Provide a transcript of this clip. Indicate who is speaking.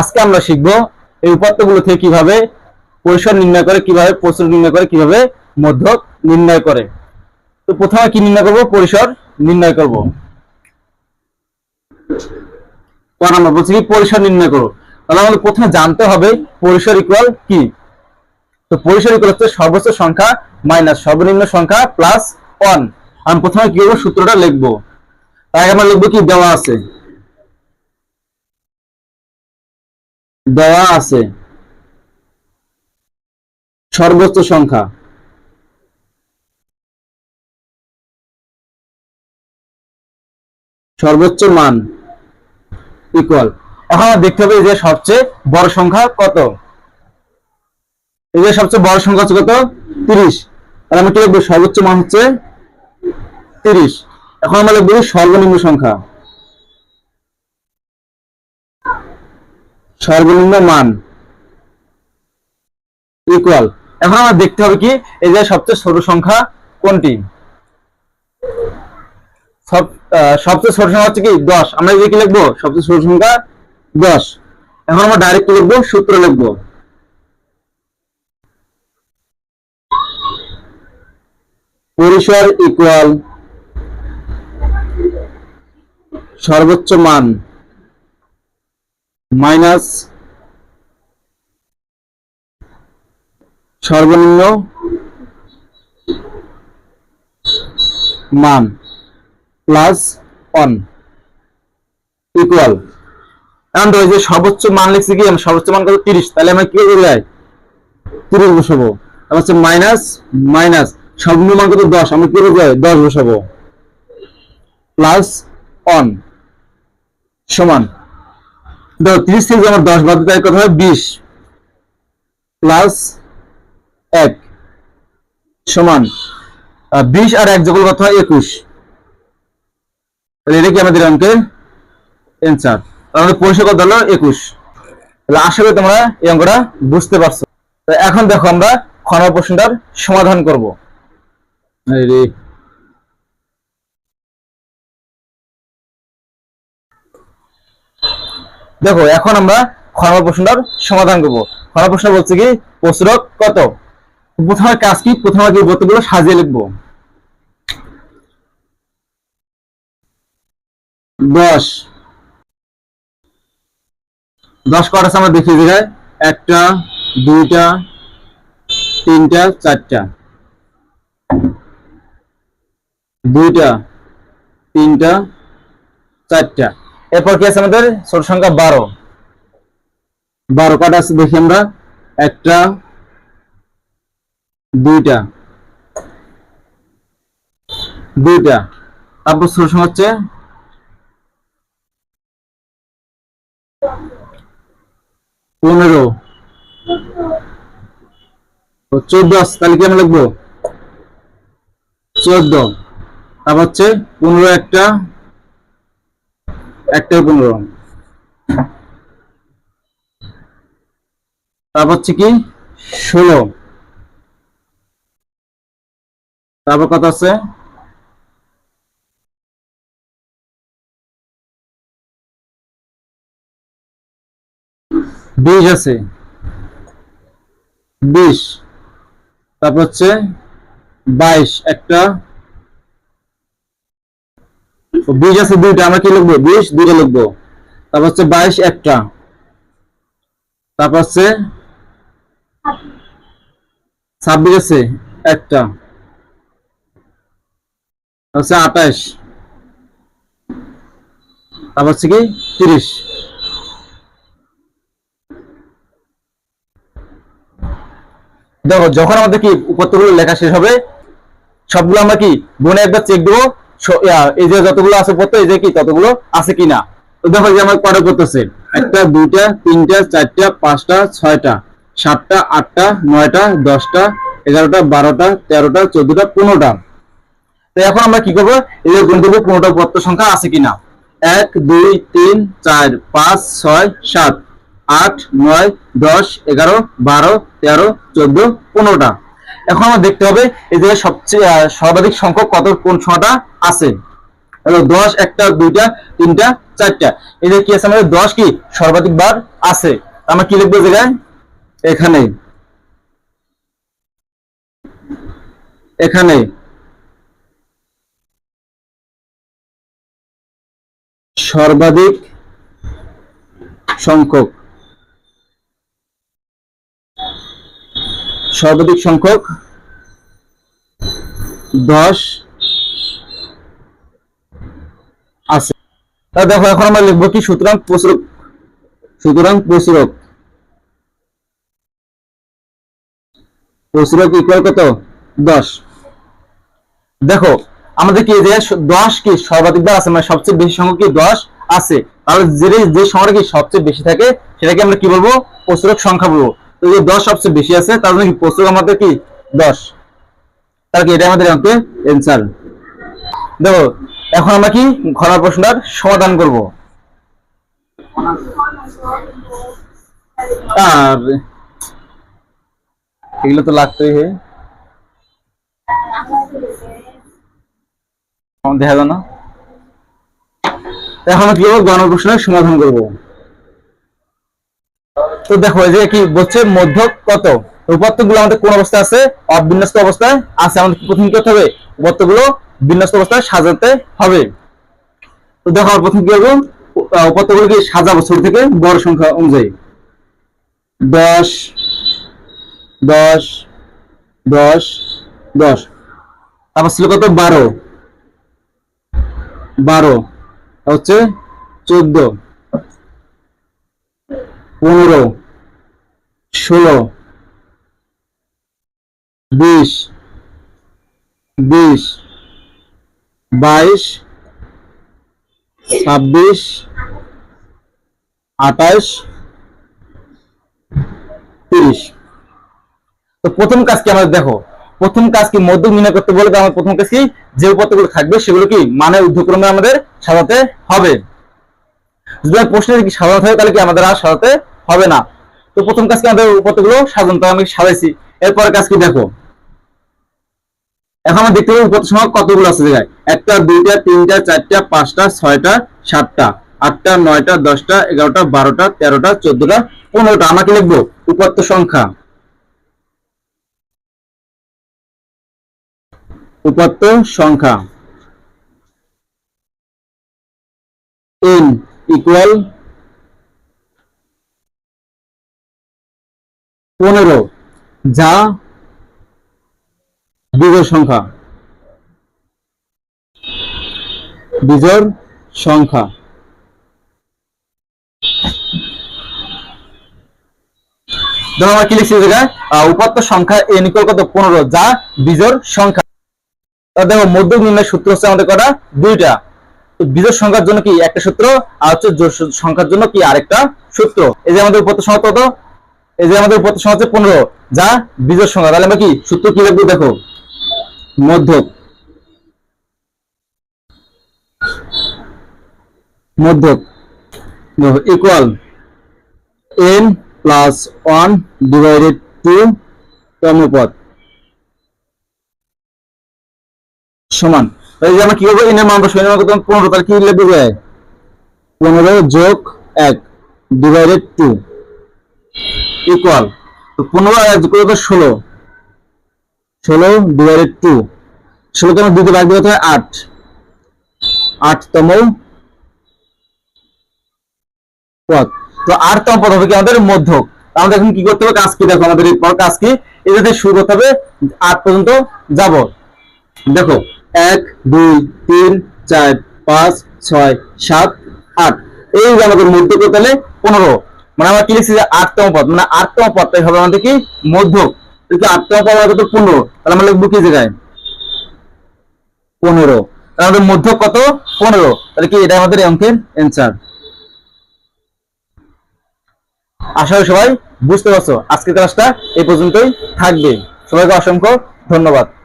Speaker 1: আজকে আমরা শিখবো এই উপাত্তগুলো থেকে কিভাবে পরিসর নির্ণয় করে কিভাবে প্রসর নির্ণয় করে কিভাবে মধ্যক নির্ণয় করে তো প্রথমে কি নির্ণয় করব পরিসর নির্ণয় করব ক বলছি কি পরিসর নির্ণয় করবো তাহলে আমাদের প্রথমে জানতে হবে পরিসর ইকুয়াল কি তো পরিসর ইকুয়াল হচ্ছে সর্বোচ্চ সংখ্যা মাইনাস সর্বনিম্ন সংখ্যা প্লাস ওয়ান আমি প্রথমে কি করবো সূত্রটা লিখবো তাই আমরা লিখবো কি দেওয়া আছে দেওয়া আছে সর্বোচ্চ সংখ্যা সর্বোচ্চ মান ইকুয়াল এখন দেখতে হবে যে সবচেয়ে বড় সংখ্যা কত এই যে সবচেয়ে বড় সংখ্যা হচ্ছে কত তিরিশ আর আমি কি লিখবো সর্বোচ্চ মান হচ্ছে তিরিশ এখন আমরা লিখবো সর্বনিম্ন সংখ্যা সর্বনিম্ন মান ইকুয়াল এখন আমরা দেখতে হবে কি এই যে সবচেয়ে ছোট সংখ্যা কোনটি সবচেয়ে ছোট সংখ্যা হচ্ছে কি দশ আমরা এই কি লিখবো সবচেয়ে ছোট সংখ্যা দশ এখন আমরা ডাইরেক্ট লিখবো সূত্র লিখবো পরিসর ইকুয়াল সর্বোচ্চ মান মাইনাস সর্বনিম্ন মান প্লাস অন ইকুয়াল এখন রয়েছে সর্বোচ্চ মান লিখছি কি আমি মানে সর্বোচ্চ মান কত তিরিশ তাহলে আমরা কি করবো যাই তিরিশ বসাবো তারপর হচ্ছে মাইনাস মাইনাস সর্বনিম্ন মান কত দশ আমরা কি করবো দশ বসাবো প্লাস অন সমান ত্রিশ থেকে আমার দশ বাদ দেয় কথা হয় বিশ প্লাস এক সমান বিশ আর এক যখন কথা হয় একুশ তাহলে এটা কি আমাদের অঙ্কের অ্যান্সার আমাদের পরিষদ কথা হলো একুশ তাহলে আশা করি তোমরা এই অঙ্কটা বুঝতে পারছো এখন দেখো আমরা খনার প্রশ্নটার সমাধান করবো দেখো এখন আমরা খ প্রশ্নটার সমাধান করবো খ প্রশ্ন বলছে কি প্রসরক কত প্রথমে কাজ কি প্রথমে যে সাজিয়ে লিখবো দশ দশ কটা আমরা দেখি যে একটা দুইটা তিনটা চারটা দুইটা তিনটা চারটা এরপর কি আছে আমাদের ছোট সংখ্যা বারো বারো কটা আছে দেখি আমরা একটা দুইটা দুইটা তারপর ছোট সংখ্যা হচ্ছে পনেরো চোদ্দ আছে তাহলে কি আমরা লিখবো চোদ্দ তারপর হচ্ছে পনেরো একটা একটাই পনেরো তারপর হচ্ছে কি ষোলো তারপর কত আছে বিশ আছে বিশ তারপর হচ্ছে বাইশ একটা বিশ আছে দুইটা আমরা কি লিখবো বিশ দুইটা লিখবো তারপর হচ্ছে বাইশ একটা তারপর হচ্ছে ছাব্বিশ আছে একটা হচ্ছে আঠাশ তারপর হচ্ছে কি তিরিশ দেখো যখন আমাদের কি উপত্যগুলো লেখা শেষ হবে সবগুলো আমরা কি বনে একবার চেক দেবো এই যে যতগুলো আছে পড়তে এই যে কি ততগুলো আছে কিনা দেখো যে আমার কটা পড়তেছে একটা দুইটা তিনটা চারটা পাঁচটা ছয়টা সাতটা আটটা নয়টা দশটা এগারোটা বারোটা তেরোটা চোদ্দটা পনেরোটা তো এখন আমরা কি করবো এই যে গুণ করবো পনেরোটা পত্র সংখ্যা আছে কিনা এক দুই তিন চার পাঁচ ছয় সাত আট নয় দশ এগারো বারো তেরো চোদ্দ পনেরোটা এখন আমরা দেখতে হবে এই জায়গায় সবচেয়ে সর্বাধিক সংখ্যক কত কোন সংখ্যাটা আছে দশ একটা দুইটা তিনটা চারটা এই যে কি আছে আমাদের দশ কি সর্বাধিক বার আছে আমরা কি লিখবো জায়গায় এখানে এখানে সর্বাধিক সংখ্যক সর্বাধিক সংখ্যক দশ আছে দেখো এখন আমরা লিখবো কি সুতরাং প্রসরক সুতরাং প্রসরক প্রসরক ইকুয়াল কত দশ দেখো আমাদের কি যে দশ কি সর্বাধিক বার আছে মানে সবচেয়ে বেশি সংখ্যক কি দশ আছে তাহলে যে যে সংখ্যা কি সবচেয়ে বেশি থাকে সেটাকে আমরা কি বলবো প্রসরক সংখ্যা বলবো দশ সবচেয়ে বেশি আছে তার জন্য মানে কি আমাদের কি দশ তাহলে মানে কি এটা আমাদের অ্যান্সার দেখো এখন আমরা কি প্রশ্নটার সমাধান করব আর এগুলো তো লাগতেই হয় দেখা যায় না এখন কি করবো গণপ্রশ্নের সমাধান করবো তো দেখো যে কি বলছে মধ্যক কত গুলো আমাদের কোন অবস্থায় আছে অবিন্যস্ত অবস্থায় আছে আমাদের প্রথম করতে হবে গুলো বিন্যস্ত অবস্থায় সাজাতে হবে তো দেখো প্রথম কি করবো কি সাজাবো ছোট থেকে বড় সংখ্যা অনুযায়ী দশ দশ দশ দশ তারপর ছিল কত বারো বারো হচ্ছে চোদ্দ পনেরো ষোলো বিশ বিশ বাইশ ছাব্বিশ আঠাশ তিরিশ তো প্রথম কাজ কি আমাদের দেখো প্রথম কাজ কি মধ্য নির্ণয় করতে বলে আমার প্রথম কাজ কি যে উপাত্তগুলো থাকবে সেগুলো কি মানে ঊর্ধ্বক্রমে আমাদের সাজাতে হবে যদি প্রশ্নের কি সাজানো থাকে তাহলে কি আমাদের আর সাজাতে হবে না তো প্রথম কাজ কি আমাদের উপত্যগুলো সাজানো আমি সাজাইছি এরপর কাজ কি দেখো এখন আমরা দেখতে পাবো উপত্যসংখ্যা কতগুলো আছে জায়গায় একটা দুইটা তিনটা চারটা পাঁচটা ছয়টা সাতটা আটটা নয়টা দশটা এগারোটা বারোটা তেরোটা চোদ্দটা পনেরোটা আমাকে লিখবো উপত্য সংখ্যা উপাত্ত সংখ্যা পনেরো যা বিজয় সংখ্যা বিজয় সংখ্যা ধরো আমার কি লিখছি জায়গায় উপাত্ত সংখ্যা এন ইকুয়াল কত পনেরো যা বিজোর সংখ্যা দেখো মধ্য নির্ণয় সূত্র হচ্ছে আমাদের কটা দুইটা তো বিজোর সংখ্যার জন্য কি একটা সূত্র আর হচ্ছে সংখ্যার জন্য কি আরেকটা সূত্র এই যে আমাদের উপাত্ত সংখ্যা কত এই যে আমাদের প্রতিসংখ্যা হচ্ছে পনেরো যা বীজের সংখ্যা তাহলে আমরা কি সূত্র কি লিখবো দেখো মধ্যক মধ্যক equal N plus one divided two কর্মপদ সমান এই যে আমরা কি করবো এনের মান বসবো এনের মান কত পনেরো তার কি লিখবো যায় পনেরো যোগ এক ডিভাইডেড টু ইকুয়াল তো পনেরো আর এক করবো ষোলো ষোলো ডিভাইডেড টু ষোলোতম দুটো ভাগ দিতে হয় আট আটতম পদ তো আটতম পদ হবে কি আমাদের মধ্যক আমাদের এখন কি করতে হবে কাজ কি দেখো আমাদের এরপর কাজ কি শুরু করতে হবে আট পর্যন্ত যাব দেখো এক দুই তিন চার পাঁচ ছয় সাত আট এই আমাদের মধ্যক তাহলে পনেরো মানে আমরা কি লিখছি যে আটতম পদ মানে আটতম পদটাই হবে আমাদের কি মধ্যক আটতম পদ মানে কত পনেরো তাহলে আমরা লিখবো কি জায়গায় পনেরো তাহলে আমাদের মধ্যক কত পনেরো তাহলে কি এটা আমাদের অঙ্কের অ্যান্সার আশা করি সবাই বুঝতে পারছো আজকের ক্লাসটা এই পর্যন্তই থাকবে সবাইকে অসংখ্য ধন্যবাদ